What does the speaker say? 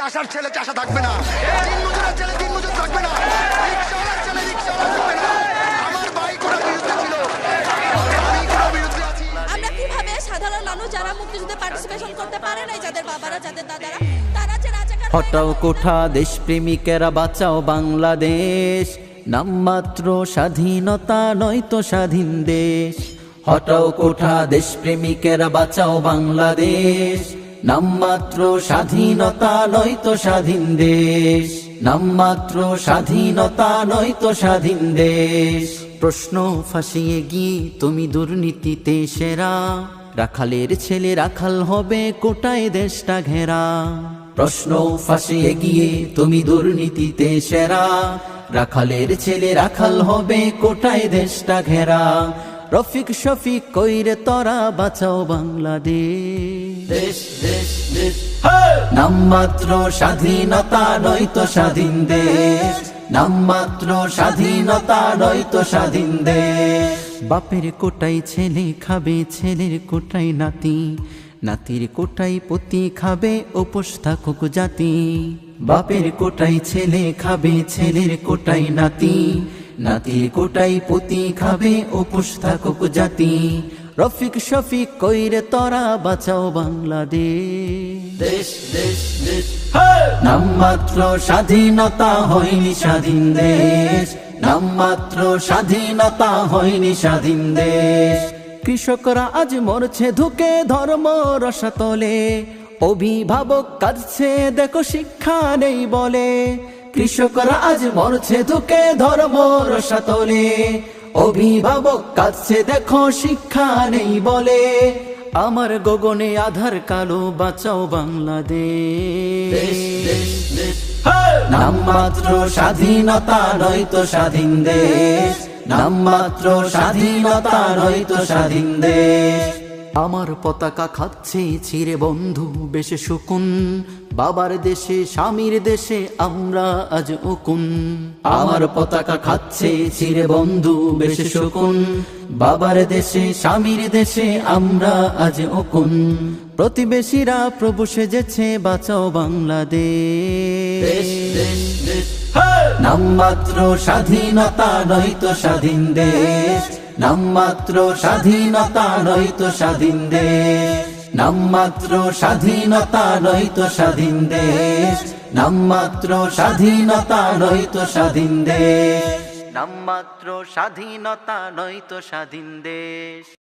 চাষার ছেলে চাষা থাকবে না। দিন মজুরের ছেলে দিন মজুর থাকবে না। রিক্সাওয়ালার ছেলে রিক্সাওয়ালা থাকবে না। আমার ভাই কোনার বিরুদ্ধে ছিল। আমি কোনার বিরুদ্ধে আছি। আমরা কীভাবে সাধারণ মানুষ যারা মুক্তিযুদ্ধে পার্টিসিপেশন করতে পারে নাই যাদের বাবারা যাদের দাদারা তারা যে রাজাকার হটাও কোঠা দেশপ্রেমিকেরা বাঁচাও বাংলাদেশ। নামমাত্র স্বাধীনতা নয়তো স্বাধীন দেশ। হটাও কোঠা দেশপ্রেমিকেরা বাঁচাও বাংলাদেশ। নামমাত্র স্বাধীনতা নয় তো স্বাধীন দেশ। নামমাত্র স্বাধীনতা নয় তো স্বাধীন দেশ। প্রশ্ন ফাঁসিয়ে গিয়ে তুমি দুর্নীতিতে সেরা। রাখালের ছেলে রাখাল হবে কোটায় দেশটা ঘেরা। প্রশ্ন ফাঁসিয়ে গিয়ে তুমি দুর্নীতিতে সেরা। রাখালের ছেলে রাখাল হবে কোটায় দেশটা ঘেরা। রফিক শফিক কইরে তরা বাঁচাও বাংলাদেশ। দেশ দেশ দেশ। নামমাত্র স্বাধীনতা নয়তো স্বাধীন দেশ। নামমাত্র স্বাধীনতা নয়তো স্বাধীন দেশ। বাপের কোটাই ছেলে খাবে ছেলের কোটাই নাতি। নাতির কোটাই পতি খাবে উপোস থাকুক জাতি। বাপের কোটাই ছেলে খাবে ছেলের কোটাই নাতি। নাতির কোটাই পুতি খাবে উপোস থাকুক জাতি। রফিক শফিক কইরে তরা বাঁচাও বাংলাদেশ। দেশ দেশ দেশ। নামমাত্র স্বাধীনতা হয়নি স্বাধীন দেশ। নামমাত্র স্বাধীনতা হয়নি স্বাধীন দেশ। কৃষকরা আজ মরছে ধুকে ধর্ম রসাতলে। অভিভাবক কাঁদছে দেখো শিক্ষা নেই বলে। কৃষকরা আজ মরছে ধুকে ধর্ম রসাতলে অভিভাবক কাছে দেখো শিক্ষা নেই বলে। আমার গগনে আধার কালো বাঁচাও বাংলাদেশ। নামমাত্র স্বাধীনতা নয় তো স্বাধীন দেশ। নামমাত্র স্বাধীনতা নয়তো স্বাধীন দেশ। আমার পতাকা খাচ্ছে ছিঁড়ে বন্ধু বেশে শুকুন। বাবার দেশে স্বামীর দেশে আমরা আজ উকুন আমার পতাকা খাচ্ছে ছিঁড়ে বন্ধু বেশে শুকুন। বাবার দেশে স্বামীর দেশে আমরা আজ উকুন প্রতিবেশীরা প্রভু সেজেছে বাঁচাও বাংলাদেশ। নামমাত্র স্বাধীনতা নয়তো স্বাধীন দেশ। নামমাত্র স্বাধীনতা নয়তো স্বাধীন দেশ। নামমাত্র স্বাধীনতা নয়তো স্বাধীন দেশ। নামমাত্র স্বাধীনতা নয়তো স্বাধীন দেশ। নামমাত্র স্বাধীনতা নয়তো স্বাধীন দেশ।